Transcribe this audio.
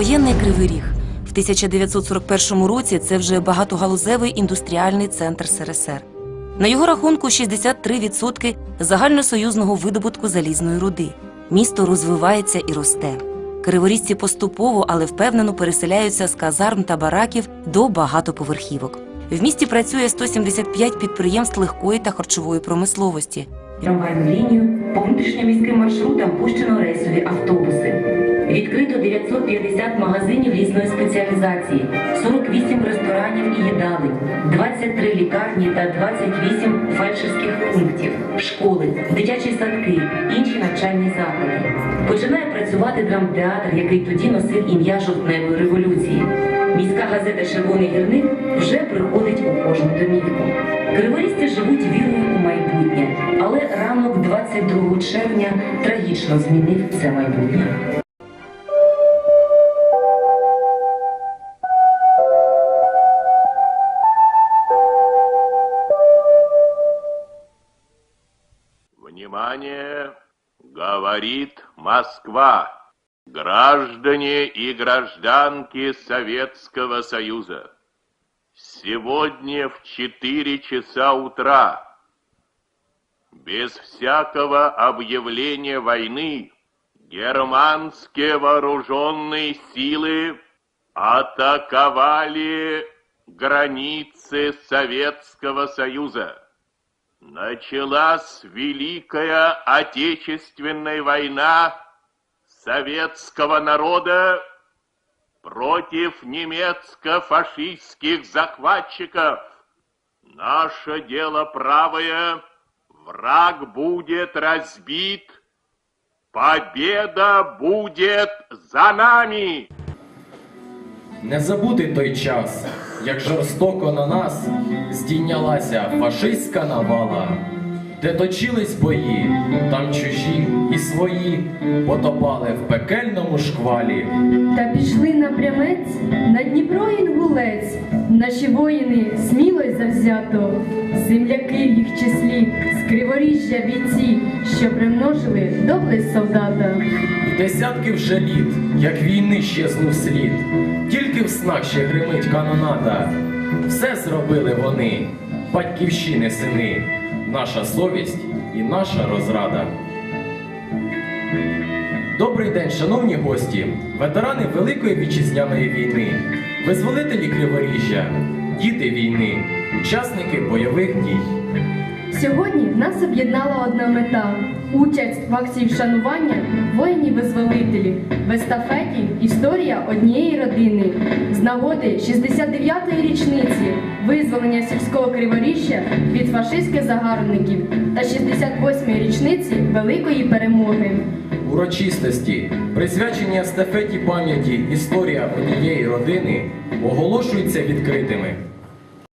Післявоєнний Кривий Ріг. В 1941 році це вже багатогалузевий індустріальний центр СРСР. На його рахунку 63% загальносоюзного видобутку залізної руди. Місто розвивається і росте. Криворізці поступово, але впевнено переселяються з казарм та бараків до багатоповерхівок. В місті працює 175 підприємств легкої та харчової промисловості. Трамвайну лінію по внутрішньоміським маршрутам пущено рейсові автобуси. Відкрито 950 магазинів різної спеціалізації, 48 ресторанів і їдалень, 23 лікарні та 28 фельдшерських пунктів, школи, дитячі садки, інші навчальні заклади. Починає працювати драмтеатр, який тоді носив ім'я жовтневої революції. Міська газета Червоний гірник вже приходить у кожну домівку. Криворізці живуть вірою у майбутнє, але ранок 22 червня трагічно змінив це майбутнє. Внимание! Говорит Москва! Граждане и гражданки Советского Союза! Сегодня в 4 часа утра, без всякого объявления войны, германские вооруженные силы атаковали границы Советского Союза. Началась Великая Отечественная война советского народа против немецко-фашистских захватчиков. Наше дело правое, враг будет разбит, победа будет за нами. Не забути той час, як жорстоко на нас здійнялася фашистська навала, де точились бої, там чужі і свої потопали в пекельному шквалі. Та пішли напрямець на Дніпро інгулець. Наші воїни сміло й завзято, земляки в їх числі, з криворіжжя бійці, що примножили доблесть солдата. Десятки вже літ, як війни щезнув слід, тільки в снах ще гримить канонада. Все зробили вони, батьківщини сини, наша совість і наша розрада. Добрий день, шановні гості, ветерани Великої вітчизняної війни, визволителі Криворіжжя, діти війни, учасники бойових дій. Сьогодні нас об'єднала одна мета участь в акції вшанування воїнів-визволителів в естафеті Історія однієї родини з нагоди 69-ї річниці визволення сільського криворіжжя від фашистських загарбників та 68-ї річниці Великої перемоги. Урочистості, присвячені естафеті пам'яті Історія однієї родини, оголошуються відкритими.